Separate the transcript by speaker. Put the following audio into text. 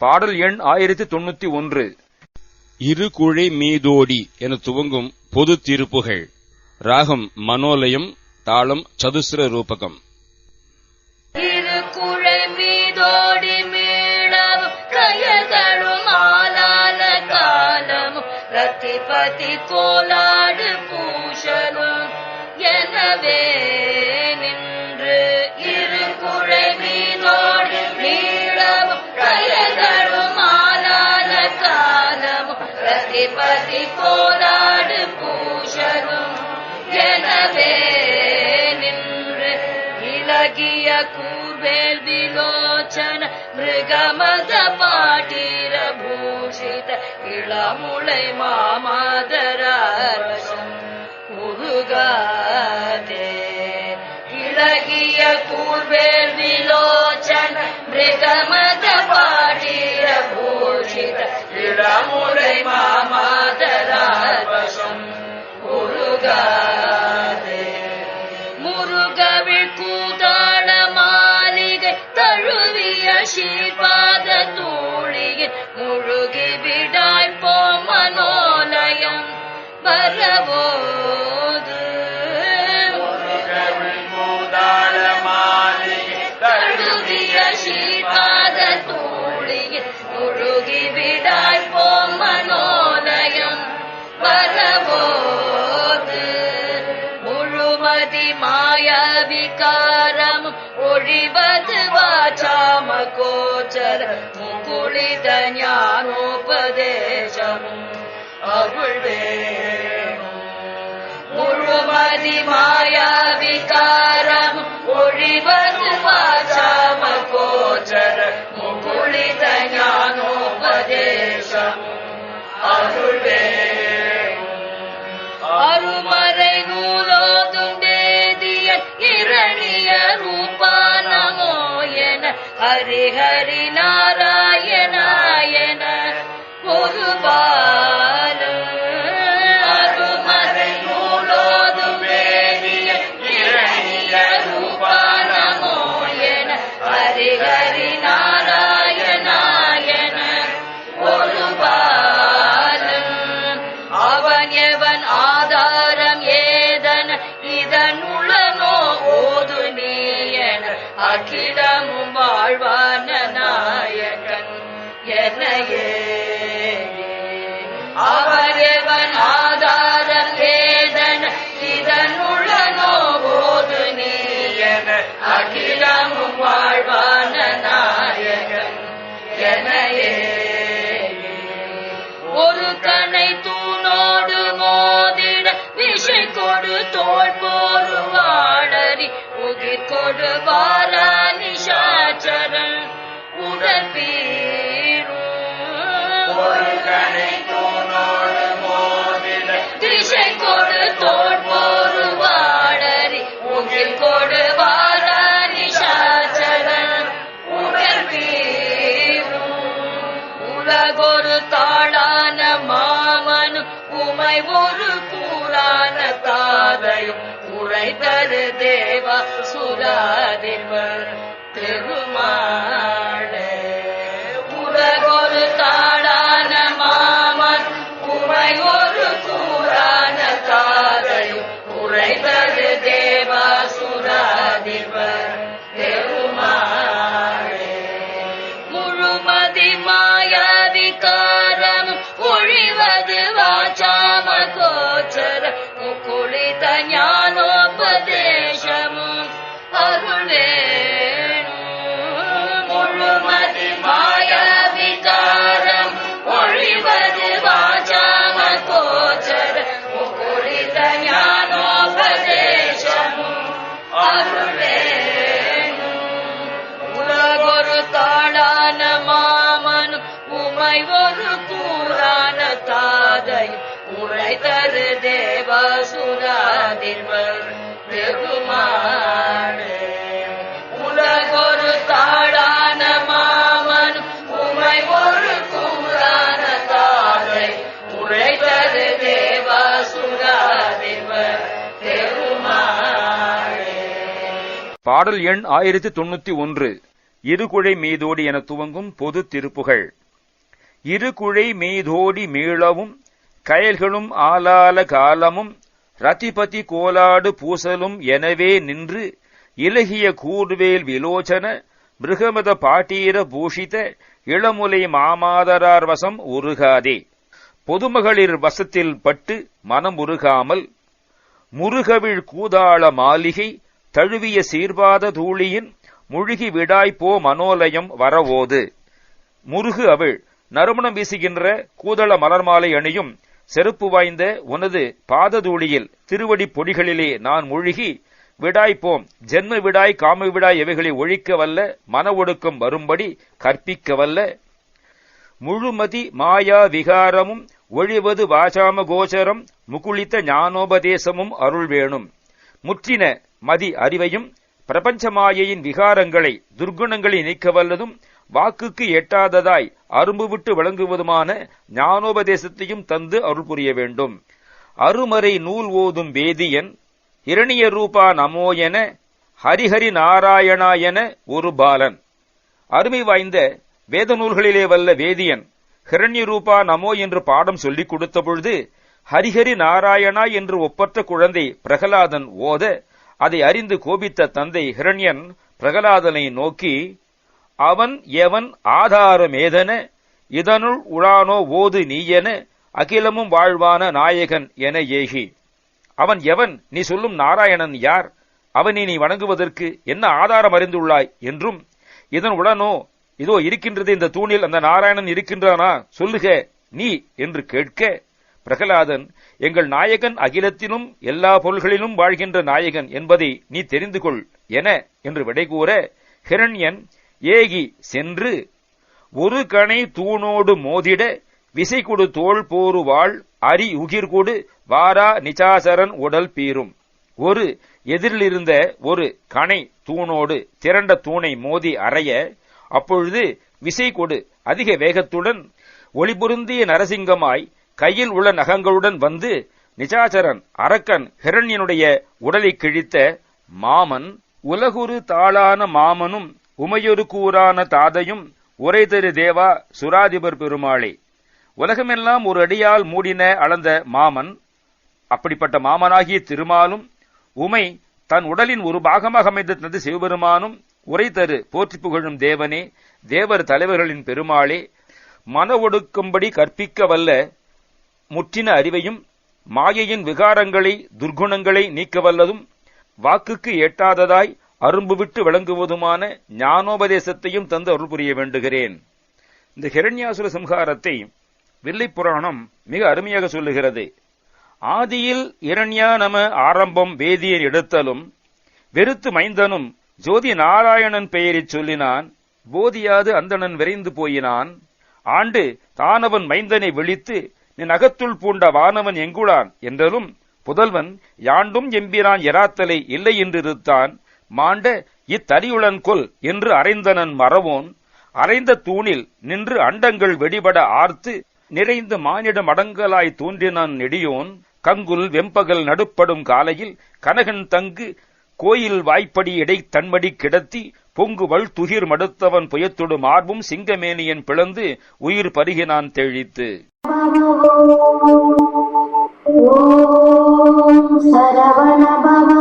Speaker 1: பாடல் எண் ஆயிரத்தி தொண்ணூத்தி ஒன்று.
Speaker 2: இருகுழை மீதோடி என துவங்கும் பொது திருப்புகள். ராகம் மனோலயம் தாளம் சதுஸ்ர ரூபகம்.
Speaker 3: திருக்குழை மீதோடி மீளவும் ஆலால காலமும் ரத்திபதி கோலாடு பூஷலும் எனவே பதி போராடு பூஷரும் எனவே நின்று இலகிய கூர்வேல் விலோச்சன மிருகமத பாட்டீர பூஷித இளமுளை மாமாதராரசம் உருகாதே இலகிய கூர்வேல் விலோச்சன மிருகமத ஸ்ரீபாத தூளியில் முழுகி விடாய் போ மனோலயம். வரவோது. தழுவிய ஸ்ரீபாத தூளியில் முழுகி விடாய் போ மனோலயம். வரவோது. முழுமதி மாய விகாரம் ஒழிவது வாச்சாம கோச்சர முகுளித ஞானோபதேசமும் அருள் வேணும் முழுமதி மாய விகாரம் हरि हरि नारायणयन அவர் ஆதாரம் ஏதன இதனுளனோ ஓது நீயன அகிலமும் வாழ்வான நாயகன் எனையே ஒரு கணை தூணோடு மோதிட விஷை கொடு தோல் போரு வாழறி கொடு உலகொரு தாளான மாமனு உமை ஒரு கூறான தாதையும் உரை தரு தேவ சுராதிபர் முழுமதி மாய விகாரம் ஒழிவது வாச்சாம கோச்சர முக்குளித ஞானோபதேசமும் உரைத்தரு தேவசுராதிர்வர் பெருமாளே உலகொரு தாடான மாமன் உமை ஒரு கூறான தேவசுராதிர்வர்
Speaker 1: பாடல் எண் ஆயிரத்தி தொண்ணூத்தி ஒன்று. இருகுழை மீதோடி என துவங்கும் பொது திருப்புகள். இருகுழை மீதோடி மீளவும் கயல்களும் ஆலால காலமும் ரதிபதி கோலாடு பூசலும் எனவே நின்று இலகிய கூர்வேல் விலோச்சன மிருகமத பாட்டீர பூஷித இளமுலை மாமாதரார் வசம் உருகாதே. பொதுமகளிர் வசத்தில் பட்டு மனம் உருகாமல் முருகவிழ் கூதாள மாளிகை தழுவிய சீர்பாத தூளியின் முழுகி விடாய்ப்போ மனோலயம் வரவோது. முருகு அவள் நறுமணம் வீசுகின்ற கூதள மலர்மாலை அணியும் செருப்பு வாய்ந்த உனது பாததூளியில் திருவடி பொடிகளிலே நான் முழுகி விடாய்ப்போம் ஜென்ம விடாய் காம விடாய் இவைகளை ஒழிக்க வல்ல மன ஒடுக்கம் வரும்படி கற்பிக்க வல்ல. முழுமதி மாயா விகாரமும் ஒழிவது வாசாம கோச்சரம் முகுளித்த ஞானோபதேசமும் அருள் வேணும். முற்றின மதி அறிவையும் பிரபஞ்ச மாயையின் விகாரங்களை துர்க்குணங்களை நீக்க வல்லதும் வாக்குக்கு எட்டாததாய் அரும்பு விட்டு வழங்குவதுமான ஞானோபதேசத்தையும் தந்து அருள் புரிய வேண்டும். அருமறை நூல் ஓதும் வேதியன் இரணிய ரூபா நமோ என ஹரிஹரி நாராயணா என ஒரு பாலன். அருமை வாய்ந்த வேத நூல்களிலே வல்ல வேதியன் ஹிரண்ய ரூபா நமோ என்று பாடம் சொல்லிக் கொடுத்த பொழுது ஹரிஹரி நாராயணா என்று ஒப்பற்ற குழந்தை பிரகலாதன் ஓத அதை அறிந்து கோபித்த தந்தை ஹிரண்யன் பிரகலாதனை நோக்கி அவன் எவன் ஆதாரமேதன இதனுள் உளானோ ஓது நீயென அகிலமும் வாழ்வான நாயகன் என ஏகி. அவன் எவன்? நீ சொல்லும் நாராயணன் யார்? அவனை நீ வணங்குவதற்கு என்ன ஆதாரம் அறிந்துள்ளாய் என்றும் இதன் உடனோ இதோ இருக்கின்றது இந்த தூணில் அந்த நாராயணன் இருக்கின்றானா? சொல்லுக நீ என்று கேட்க பிரகலாதன் எங்கள் நாயகன் அகிலத்திலும் எல்லா பொருள்களிலும் வாழ்கின்ற நாயகன் என்பதை நீ தெரிந்து கொள் என என்று விடை கூற ஹிரண்யன் ஏகி சென்று ஒரு கணை தூணோடு மோதிட விசை கொடு தோள் போரு வாழ் அரி உகிர்கொடு வாரா நிச்சாசரன் உடல் பீரும். ஒரு எதிரிலிருந்த ஒரு கணை தூணோடு திரண்ட தூணை மோதி அறைய அப்பொழுது விசை கொடு அதிக வேகத்துடன் ஒளிபுருந்திய நரசிங்கமாய் கையில் உள்ள நகங்களுடன் வந்து நிஜாசரன் அரக்கன் ஹிரண்யனுடைய உடலை கிழித்த மாமன் உலகுரு தாளான மாமனும் உமையொரு கூறான தாதையும் உரை தரு தேவா சுராதிபர் பெருமாளே. உலகமெல்லாம் ஒரு அடியால் மூடின அளந்த மாமன் அப்படிப்பட்ட மாமனாகிய திருமாலும் உமை தன் உடலின் ஒரு பாகமாக அமைந்த தனது சிவபெருமானும் உரை தரு போற்றி புகழும் தேவனே தேவர் தலைவர்களின் பெருமாளே. மன ஒடுக்கும்படி கற்பிக்க வல்ல முற்றின அறிவையும் மாயையின் விகாரங்களை துர்க்குணங்களை நீக்க வல்லதும் வாக்குக்கு எட்டாததாய் அரும்பு விட்டு விளங்குவதுமான ஞானோபதேசத்தையும் தந்து அருள் புரிய வேண்டுகிறேன். இந்த ஹிரண்யாசுர சம்ஹாரத்தை வில்லைப் புராணம் மிக அருமையாக சொல்லுகிறது. ஆதியில் இரண்யா நம ஆரம்பம் வேதியர் எடுத்தலும் வெறுத்து மைந்தனும் ஜோதி நாராயணன் பெயரைச் சொல்லினான் போதியாது அந்தணன் விரைந்து போயினான் ஆண்டு தானவன் மைந்தனை விழித்து நின் அகத்துள் பூண்ட வானவன் எங்குளான்? என்றலும் புதல்வன் யாண்டும் எம்பிரான் எராத்தலை இல்லை என்றிருத்தான் மாண்ட இத்தரியுளன்கொல் என்று அறைந்தனன் மறவோன் அறைந்த தூணில் நின்று அண்டங்கள் வெடிபட ஆர்த்து நிறைந்து மானிட மடங்களாய் தோன்றினான் நெடியோன் கங்குல் வெம்பகல் நடுப்படும் காலையில் கனகன் தங்கு கோயில் வாய்ப்படி இடை தன்மடி கிடத்தி பொங்கு வள் துகிர் மடுத்தவன் புயத்தொடு மார்பும் சிங்கமேனியன் பிளந்து உயிர் பருகினான் தெழித்து.
Speaker 4: ॐ